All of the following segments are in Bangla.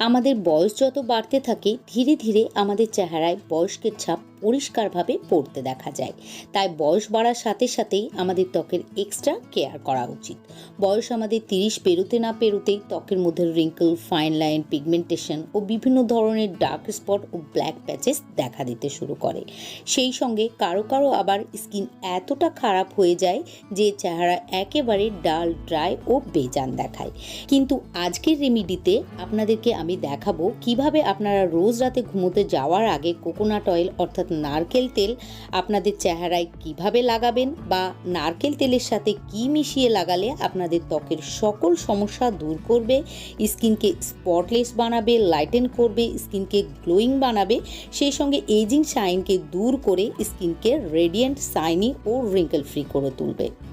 আমাদের বয়স যত বাড়তে থাকে ধীরে ধীরে আমাদের চেহারায় বয়স্কের ছাপ পরিষ্কারভাবে পড়তে দেখা যায়। তাই বয়স বাড়ার সাথে সাথেই আমাদের ত্বকের এক্সট্রা কেয়ার করা উচিত। বয়স আমাদের তিরিশ পেরোতে না পেরোতেই ত্বকের মধ্যে রিঙ্কল ফাইন লাইন পিগমেন্টেশন ও বিভিন্ন ধরনের ডার্ক স্পট ও ব্ল্যাক প্যাচেস দেখা দিতে শুরু করে। সেই সঙ্গে কারও কারও আবার স্কিন এতটা খারাপ হয়ে যায় যে চেহারা একেবারে ডাল ড্রাই ও বেজান দেখায়। কিন্তু আজকের রেমিডিতে আপনাদেরকে আমি দেখাবো কীভাবে আপনারা রোজ রাতে ঘুমোতে যাওয়ার আগে কোকোনাট অয়েল অর্থাৎ নারকেল তেল আপনাদের চেহারায় কীভাবে লাগাবেন বা নারকেল তেলের সাথে কি মিশিয়ে লাগালে আপনাদের ত্বকের সকল সমস্যা দূর করবে, স্কিনকে স্পটলেস বানাবে লাইটেন করবে, স্কিনকে গ্লোয়িং বানাবে, সেই সঙ্গে এজিং শাইনকে দূর করে স্কিনকে রেডিয়েন্ট শাইনি ও রিঙ্কেল ফ্রি করে তুলবে।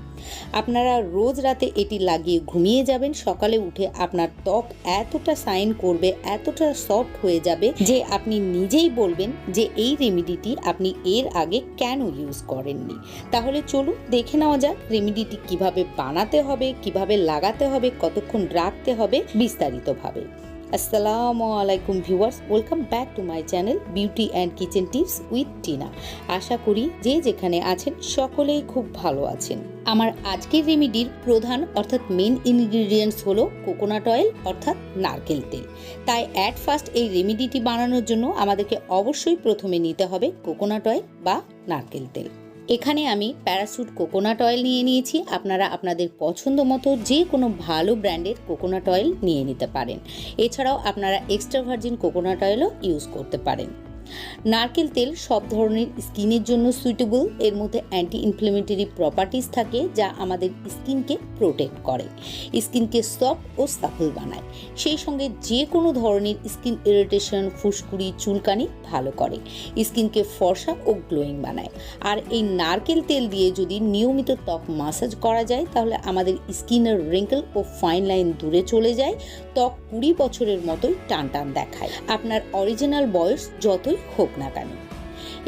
আপনারা রোজ রাতে এটি লাগিয়ে ঘুমিয়ে যাবেন। সকালে উঠে আপনার ত্বক এতটা সাইন করবে, এতটা সফট হয়ে যাবে যে আপনি নিজেই বলবেন যে এই রেমিডিটি আপনি এর আগে কেন ইউজ করেননি। তাহলে চলুন দেখে নেওয়া যাক রেমিডিটি কীভাবে বানাতে হবে, কীভাবে লাগাতে হবে, কতক্ষণ রাখতে হবে বিস্তারিতভাবে। আসসালামু আলাইকুম viewers, welcome back to my channel beauty and kitchen tips with Tina. আশা করি যে যেখানে আছেন সকলেই খুব ভালো আছেন। আমার আজকের রেমিডির প্রধান অর্থাৎ মেন ইনগ্রিডিয়েন্টস হলো কোকোনাট অয়েল অর্থাৎ নারকেল তেল। তাই অ্যাট ফার্স্ট এই রেমিডিটি বানানোর জন্য আমাদেরকে অবশ্যই প্রথমে নিতে হবে কোকোনাট অয়েল বা নারকেল তেল। এখানে আমি প্যারাসুট কোকোনাট অয়েল নিয়ে নিয়েছি। আপনারা আপনাদের পছন্দ মতো যে কোনো ভালো ব্র্যান্ডের কোকোনাট অয়েল নিয়ে নিতে পারেন। এছাড়াও আপনারা এক্সট্রা ভার্জিন কোকোনাট অয়েলও ইউজ করতে পারেন। নারকেল তেল সব ধরনের স্কিনের জন্য সুইটেবল এর মধ্যে অ্যান্টি ইনফ্লেমেটরি প্রপার্টিস থাকে যা আমাদের স্কিনকে প্রোটেক্ট করে। স্কিনকে সফট ও সাফল বানায়। সেই সঙ্গে যে কোনো ধরনের স্কিন ইরিটেশন ফুসকুড়ি, চুলকানি ভালো করে। স্কিনকে ফর্সা ও গ্লোয়িং বানায়। আর এই নারকেল তেল দিয়ে যদি নিয়মিত ত্বক মাসাজ করা যায়, তাহলে আমাদের স্কিনের রিঙ্কেল ও ফাইন লাইন দূরে চলে যায়। ত্বক কুড়ি বছরের মতোই টান টান দেখায়। আপনার অরিজিনাল বয়স যতই হোক না কেন।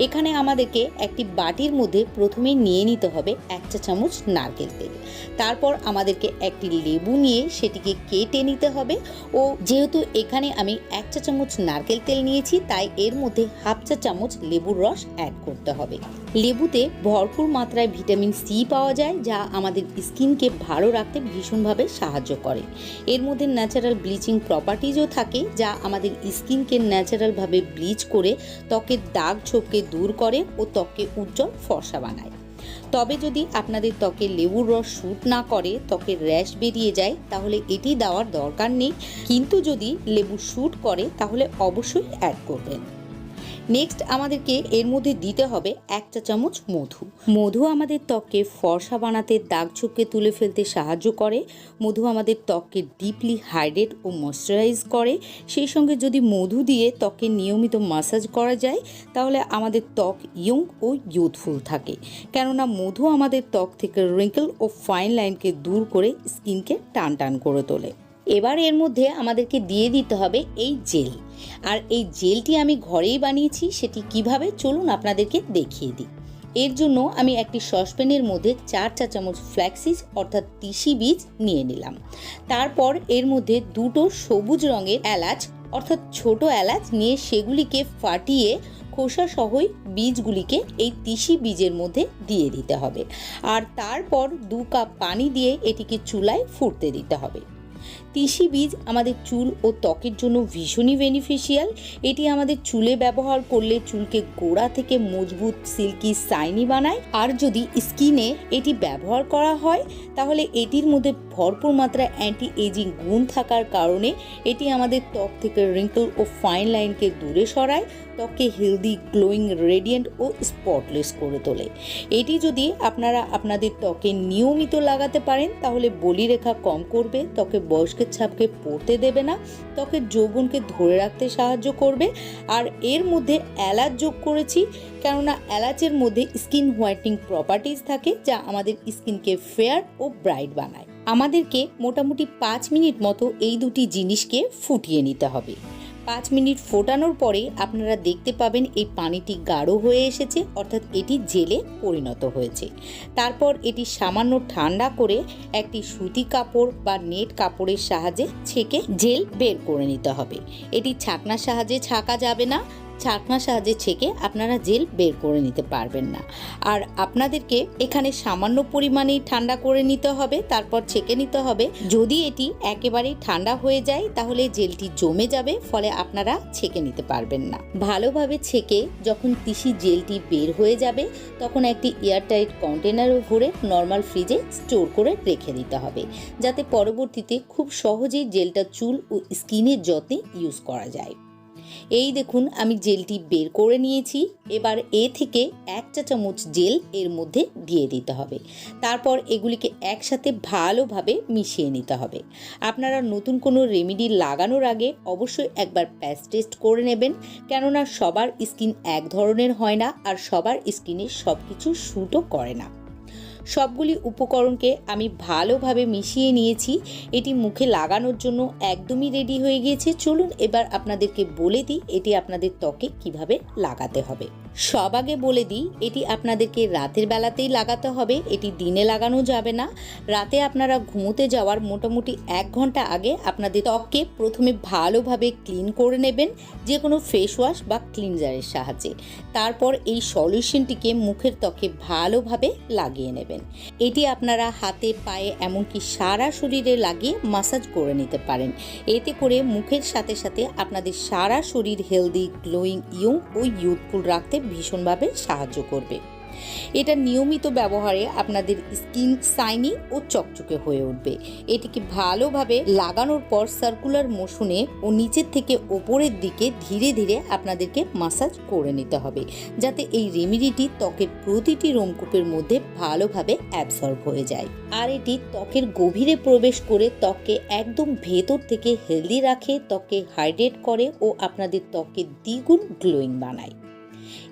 এখানে আমাদেরকে একটি বাটির মধ্যে প্রথমে নিয়ে নিতে হবে এক চা চামচ নারকেল তেল। তারপর আমাদেরকে একটি লেবু নিয়ে সেটিকে কেটে নিতে হবে ও যেহেতু এখানে আমি এক চা চামচ নারকেল তেল নিয়েছি, তাই এর মধ্যে হাফ চা চামচ লেবুর রস অ্যাড করতে হবে। লেবুতে ভরপুর মাত্রায় ভিটামিন সি পাওয়া যায়, যা আমাদের স্কিনকে ভালো রাখতে ভীষণভাবে সাহায্য করে। এর মধ্যে ন্যাচারাল ব্লিচিং প্রপার্টিজও থাকে, যা আমাদের স্কিনকে ন্যাচারালভাবে ব্লিচ করে ত্বকের দাগ ছোপকে দূর করে ও ত্বককে উজ্জ্বল ফর্সা বানায়। তবে যদি আপনাদের ত্বকে লেবুর রস শ্যুট না করে, ত্বকের র্যাশ বেরিয়ে যায়, তাহলে এটি দেওয়ার দরকার নেই। কিন্তু যদি লেবু শ্যুট করে, তাহলে অবশ্যই অ্যাড করবেন। নেক্সট আমাদেরকে এর মধ্যে দিতে হবে এক চা চামচ মধু। মধু আমাদের ত্বককে ফর্সা বানাতে, দাগ ছোপকে তুলে ফেলতে সাহায্য করে। মধু আমাদের ত্বককে ডিপলি হাইড্রেট ও ময়শ্চারাইজ করে। সেই সঙ্গে যদি মধু দিয়ে ত্বকে নিয়মিত মাসাজ করা যায়, তাহলে আমাদের ত্বক ইয়ং ও ইউথফুল থাকে। কেননা মধু আমাদের ত্বক থেকে রিঙ্কেল ও ফাইন লাইনকে দূর করে স্কিনকে টান টান করে তোলে। এবার এর মধ্যে আমাদেরকে দিয়ে দিতে হবে এই জেল। আর এই জেলটি আমি ঘরেই বানিয়েছি, সেটি কীভাবে? চলুন আপনাদেরকে দেখিয়ে দিই। এর জন্য আমি একটি সসপ্যানের মধ্যে চার চা চামচ ফ্ল্যাক্সিস, অর্থাৎ তিসি বীজ নিয়ে নিলাম। তারপর এর মধ্যে দুটো সবুজ রঙের এলাচ, অর্থাৎ ছোট এলাচ নিয়ে সেগুলিকে ফাটিয়ে খোসা সহই বীজগুলিকে এই তিসি বীজের মধ্যে দিয়ে দিতে হবে। আর তারপর দু কাপ পানি দিয়ে এটিকে চুলায় ফুটতে দিতে হবে। তিসি বীজ আমাদের চুল ও ত্বকের জন্য ভীষণই বেনিফিশিয়াল এটি আমাদের চুলে ব্যবহার করলে চুলকে গোড়া থেকে মজবুত সিল্কি সাইনি বানায়। আর যদি স্কিনে এটি ব্যবহার করা হয়, তাহলে এটির মধ্যে ভরপুর মাত্রায় অ্যান্টি এজিং গুণ থাকার কারণে এটি আমাদের ত্বক থেকে রিঙ্কল ও ফাইন লাইনকে দূরে সরায়, ত্বককে হেলদি গ্লোয়িং রেডিয়েন্ট ও স্পটলেস করে তোলে। এটি যদি আপনারা আপনাদের ত্বকে নিয়মিত লাগাতে পারেন, তাহলে বলিরেখা কম করবে, ত্বকে বয়স্কের ছাপকে পড়তে দেবে না ত্বকের যৌবনকে ধরে রাখতে সাহায্য করবে। আর এর মধ্যে অ্যালাচ যোগ করেছি, কেননা এলাচের মধ্যে স্কিন হোয়াইটনিং প্রপার্টিস থাকে, যা আমাদের স্কিনকে ফেয়ার ও ব্রাইট বানায়। আমাদেরকে মোটামুটি পাঁচ মিনিট মতো এই দুটি জিনিসকে ফুটিয়ে নিতে হবে। পাঁচ মিনিট ফোটানোর পরে আপনারা দেখতে পাবেন এই পানিটি গাঢ় হয়ে এসেছে, অর্থাৎ এটি জেলে পরিণত হয়েছে। তারপর এটি সামান্য ঠান্ডা করে একটি সুতি কাপড় বা নেট কাপড়ের সাহায্যে ছেঁকে জেল বের করে নিতে হবে। এটি ছাকনার সাহায্যে ছাকা যাবে না ছাকনার সাহায্যে ছেঁকে আপনারা জেল বের করে নিতে পারবেন না। আর আপনাদেরকে এখানে সামান্য পরিমাণেই ঠান্ডা করে নিতে হবে, তারপর ছেঁকে নিতে হবে। যদি এটি একেবারেই ঠান্ডা হয়ে যায়, তাহলে জেলটি জমে যাবে, ফলে আপনারা ছেঁকে নিতে পারবেন না। ভালোভাবে ছেঁকে যখন তিসি জেলটি বের হয়ে যাবে, তখন একটি এয়ারটাইট কন্টেনারে ভরে নর্মাল ফ্রিজে স্টোর করে রেখে দিতে হবে, যাতে পরবর্তীতে খুব সহজেই জেলটা চুল ও স্কিনের যত্নে ইউজ করা যায়। এই দেখুন, আমি জেলটি বের করে নিয়েছি। এবার এ থেকে এক চা চামচ জেল এর মধ্যে দিয়ে দিতে হবে। তারপর এগুলিকে একসাথে ভালোভাবে মিশিয়ে নিতে হবে। আপনারা নতুন কোনো রেমেডি লাগানোর আগে অবশ্যই একবার প্যাচ টেস্ট করে নেবেন। কেননা সবার স্কিন এক ধরনের হয় না আর সবার স্কিনে সব কিছু শ্যুটও করে না। সবগুলি উপকরণকে আমি ভালোভাবে মিশিয়ে নিয়েছি। এটি মুখে লাগানোর জন্য একদমই রেডি হয়ে গিয়েছে। চলুন এবার আপনাদেরকে বলে দিই এটি আপনাদের ত্বকে কীভাবে লাগাতে হবে। সব আগে বলে দিই, এটি আপনাদেরকে রাতের বেলাতেই লাগাতে হবে, এটি দিনে লাগানো যাবে না। রাতে আপনারা ঘুমোতে যাওয়ার মোটামুটি এক ঘণ্টা আগে আপনাদের ত্বককে প্রথমে ভালোভাবে ক্লিন করে নেবেন, যে কোনো ফেস ওয়াশ বা ক্লিনজারের সাহায্যে। তারপর এই সলিউশনটিকে মুখের ত্বকে ভালোভাবে লাগিয়ে নেবেন। এটি আপনারা হাতে, পায়ে এমনকি সারা শরীরে লাগিয়ে মাসাজ করে নিতে পারেন। এতে করে মুখের সাথে সাথে আপনাদের সারা শরীর হেলদি গ্লোয়িং ইয়ং ও ইউথফুল রাখতে ভীষণভাবে সাহায্য করবে। এটা নিয়মিত ব্যবহারে আপনাদের স্কিন সাইনি ও চকচকে হয়ে উঠবে। এটিকে ভালোভাবে লাগানোর পর সার্কুলার মোশনে ও নিচের থেকে ওপরের দিকে ধীরে ধীরে আপনাদেরকে মাসাজ করে নিতে হবে। যাতে এই রেমিডিটি ত্বকের প্রতিটি রোমকূপের মধ্যে ভালোভাবে অ্যাবসর্ব হয়ে যায়। আর এটি ত্বকের গভীরে প্রবেশ করে ত্বককে একদম ভেতর থেকে হেলদি রাখে, ত্বককে হাইড্রেট করে ও আপনাদের ত্বককে দ্বিগুণ গ্লোয়িং বানায়।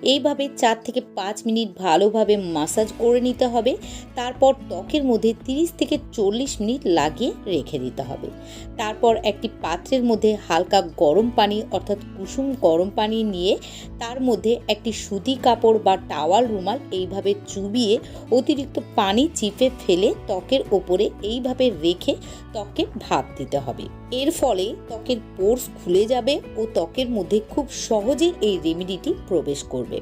এইভাবে চার থেকে পাঁচ মিনিট ভালোভাবে মাসাজ করে নিতে হবে। তারপর ত্বকের মধ্যে 30 থেকে চল্লিশ মিনিট লাগিয়ে রেখে দিতে হবে। তারপর একটি পাত্রের মধ্যে হালকা গরম পানি অর্থাৎ কুসুম গরম পানি নিয়ে তার মধ্যে একটি সুতি কাপড় বা টাওয়াল রুমাল এইভাবে চুবিয়ে অতিরিক্ত পানি চিপে ফেলে ত্বকের ওপরে এইভাবে রেখে ত্বকে ভাপ দিতে হবে। এর ফলে ত্বকের পোর্স খুলে যাবে ও ত্বকের মধ্যে খুব সহজেই এই রেমেডিটি প্রবেশ করবে।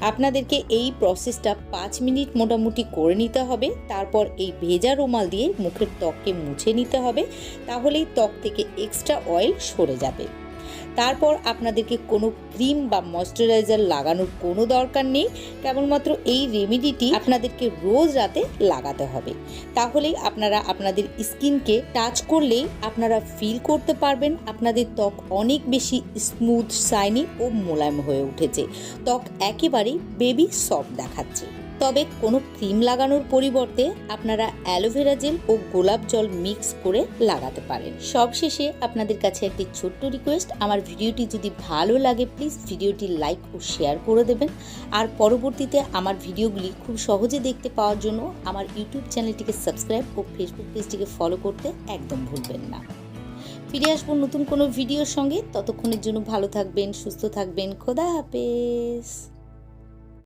আপনাদেরকে এই প্রসেসটা পাঁচ মিনিট মোটামুটি করে নিতে হবে, তারপর এই ভেজা রুমাল দিয়ে মুখের ত্বককে মুছে নিতে হবে, তাহলেই ত্বক থেকে এক্সট্রা অয়েল সরে যাবে। তারপর আপনাদেরকে কোনো ক্রিম বা ময়শ্চারাইজার লাগানোর কোনো দরকার নেই। কেবলমাত্র এই রেমেডিটি আপনাদেরকে রোজ রাতে লাগাতে হবে। তাহলেই আপনারা আপনাদের স্কিনকে টাচ করলেই আপনারা ফিল করতে পারবেন। আপনাদের ত্বক অনেক বেশি স্মুথ শাইনি ও মোলায়েম হয়ে উঠেছে। ত্বক একেবারেই বেবি সফট দেখাচ্ছে। তবে কোনো ক্রিম লাগানোর পরিবর্তে আপনারা অ্যালোভেরা জেল ও গোলাপ জল মিক্স করে লাগাতে পারেন। সবশেষে আপনাদের কাছে একটি ছোট্ট রিকোয়েস্ট, আমার ভিডিওটি যদি ভালো লাগে, প্লিজ ভিডিওটি লাইক ও শেয়ার করে দেবেন। আর পরবর্তীতে আমার ভিডিওগুলি খুব সহজে দেখতে পাওয়ার জন্য আমার ইউটিউব চ্যানেলটিকে সাবস্ক্রাইব ও ফেসবুক পেজটিকে ফলো করতে একদম ভুলবেন না। ফিরে আসব নতুন কোনো ভিডিওর সঙ্গে। ততক্ষণের জন্য ভালো থাকবেন, সুস্থ থাকবেন। খোদা হাফেজ।